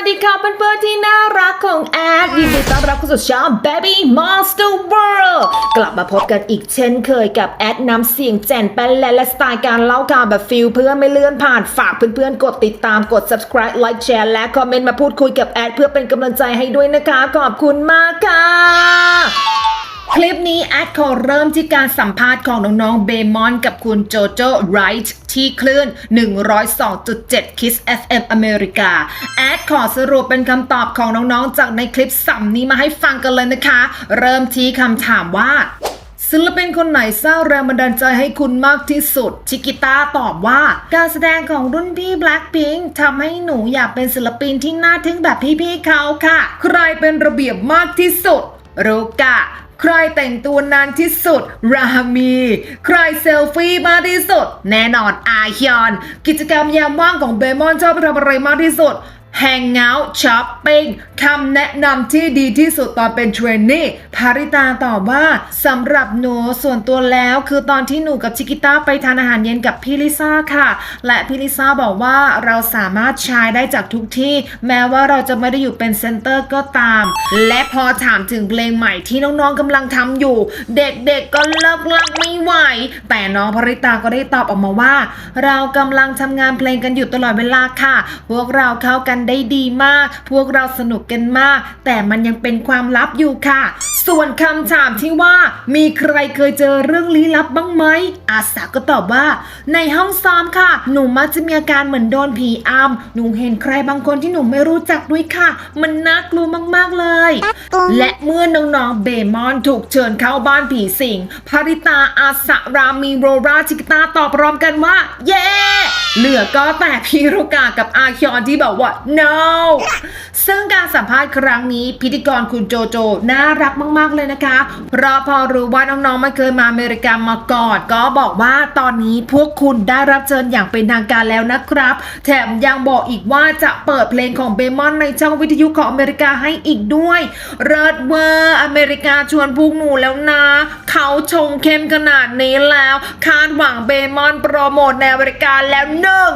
วัสดีค่ะเพื่อนๆที่น่ารักของแอดยินดีต้อนรับเข้าสู่ช่อง Baby Monster World กลับมาพบกันอีกเช่นเคยกับแอดนำเสียงแจ่นแปนและและสไตล์การเล่าข่าวแบบฟิลเพื่อไม่เลื่อนผ่านฝากเพื่อนๆ กดติดตามกด subscribe like share และคอมเมนต์มาพูดคุยกับแอดเพื่อเป็นกำลังใจให้ด้วยนะคะ ขอบคุณมากค่ะ คลิปนี้แอดขอเริ่มที่การสัมภาษณ์ของน้องๆเบมอนกับคุณโจโจไรท์ที่คลื่น 102.7 Kiss FM อเมริกา แอดขอสรุปเป็นคำตอบของน้องๆ จากในคลิปสัมนี้มาให้ฟังกันเลยนะคะ เริ่มที่คำถามว่าศิลปินคนไหนสร้างแรงบันดาลใจให้คุณมากที่สุด ชิกิต้าตอบว่า การแสดงของรุ่นพี่ Blackpink ทำให้หนูอยากเป็นศิลปินที่น่าทึ่งแบบพี่ๆเขาค่ะ ใครเป็นระเบียบมากที่สุด รูกะ ใครแต่งตัวนานที่สุด รามี ใครเซลฟี่มากที่สุด แน่นอนอาฮยอน กิจกรรมยามว่างของเบมอนชอบทำอะไรมากที่สุดแฮงเอาท์ช้อปปิ้งคำแนะนำที่ดีที่สุดตอนเป็นเทรนนี่ภาริตาตอบว่าสำหรับหนูส่วนตัวแล้ว คือตอนที่หนูกับชิกิต้าไปทานอาหารเย็นกับพี่ลิซ่าค่ะ และพี่ลิซ่าบอกว่าเราสามารถใช้ได้จากทุกที่ แม้ว่าเราจะไม่ได้อยู่เป็นเซนเตอร์ก็ตาม และพอถามถึงเพลงใหม่ที่น้องๆกำลังทำอยู่ เด็กๆก็เลิกลักไม่ไหว แต่น้องภาริตาก็ได้ตอบออกมาว่า เรากำลังทำงานเพลงกันอยู่ตลอดเวลาค่ะ พวกเราเข้ากันได้ดีมาก พวกเราสนุกกันมาก แต่มันยังเป็นความลับอยู่ค่ะ ส่วนคำถามที่ว่ามีใครเคยเจอเรื่องลี้ลับบ้างไหมอาสาก็ตอบว่า ในห้องซ้อมค่ะ หนูมักจะมีอาการเหมือนโดนผีอำหนูเห็นใครบางคนที่หนูไม่รู้จักด้วยค่ะ มันน่ากลัวมากๆเลย และเมื่อน้องๆเบมอนถูกเชิญเข้าบ้านผีสิงภริตาอาสารามีโรราชิกตาตอบพร้อมกันว่า เย้ เหลือก็แต่พีรุกากับอาคยอนที่บอกว่า no ซึ่งการสัมภาษณ์ครั้งนี้พิธีกรคุณโจโจน่ารักมากๆเลยนะคะ เพราะพอรู้ว่าน้องๆไม่เคยมาอเมริกามาก่อนก็บอกว่าตอนนี้พวกคุณได้รับเชิญอย่างเป็นทางการแล้วนะครับ แถมยังบอกอีกว่าจะเปิดเพลงของเบมอนในช่องวิทยุของอเมริกาให้อีกด้วยเริดเวอร์อเมริกาชวนพวกหนูแล้วนะ เขาชงเข้มขนาดนี้แล้ว คาดหวังเบมอนโปรโมทในอเมริกาแล้วหนึ่ง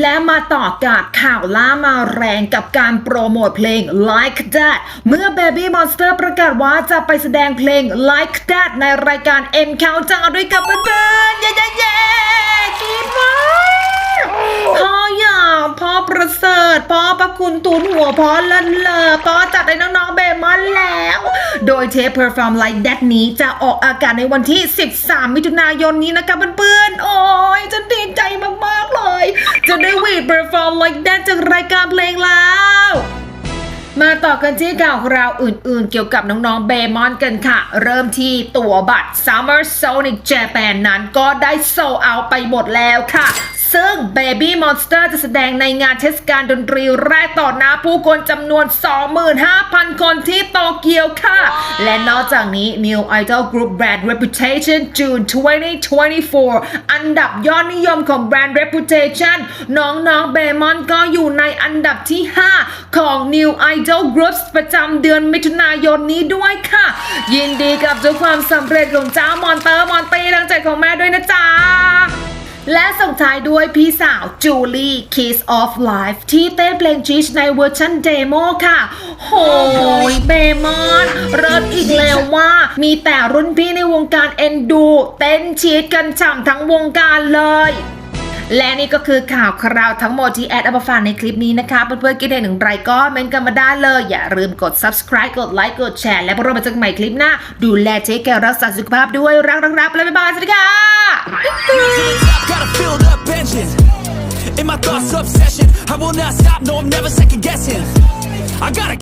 และมาต่อกับข่าวล่ามาแรงกับการโปรโมทเพลง Like That เมื่อ Baby Monster ประกาศว่าจะไปแสดงเพลง Like That ในรายการ M Countdown ด้วยกับเพื่อนๆเย้เย้เย้คิดว่าพ่ออย่างพ่อประเสริฐพ่อประคุณตูนหัวพ่อเลิศเลอพ่อจัดให้น้องๆเบมอนแล้ว โดยเทป Perform Like That นี้จะออกอากาศในวันที่ 13 มิถุนายนนี้นะคะเพื่อนๆโอ้ยฉัน จากรายการเพลงแล้วมาต่อกันที่ข่าวราวอื่นๆ เกี่ยวกับน้องๆเบมอนกันค่ะ เริ่มที่ตั๋วบัตร Summer Sonic Japan นั้นก็ได้โซเอาไปหมดแล้วค่ะ ซึ่ง Baby Monster จะแสดงในงานเทศกาลดนตรีแรกต่อหน้าผู้คนจำนวน 25,000 คนที่โตเกียวค่ะ และนอกจากนี้ New Idol Group Brand Reputation June 2024 อันดับยอดนิยมของ Brand Reputation น้องๆเบมอนก็อยู่ในอันดับที่ 5 ของ New Idol Groups ประจำเดือนมิถุนายนนี้ด้วยค่ะ ยินดีกับทุกความสำเร็จของเจ้ามอนเตอร์มอนตีดังใจของแม่ด้วยนะจ๊ะ และส่งท้ายด้วยพี่สาวจูลี่ Kiss of Life ที่เต้นเพลงจีชในเวอร์ชันเดโมค่ะ โหยเบมอนเริ่มอีกแล้วว่า มีแต่รุ่นพี่ในวงการเอ็นดู เต้นชีดกันฉ่ำทั้งวงการเลยและนี่ก็คือข่าวคราวทั้งหมดที่แอดอามาฝากในคลิปนี้นะคะเพื่อนๆคิดเห็นอย่งไรก็เมนกันมาได้เลย อย่าลืมกด subscribe กดไลค์กดแชร์และพวกเรามาเจอกันใหม่คลิปหน้า ดูแลเจ๊แกรักษาสุขภาพด้วยรักๆๆแล้วบ๊ายบายสวัสดีค่ะ will not stop, no, I'm never second guessing. I gotta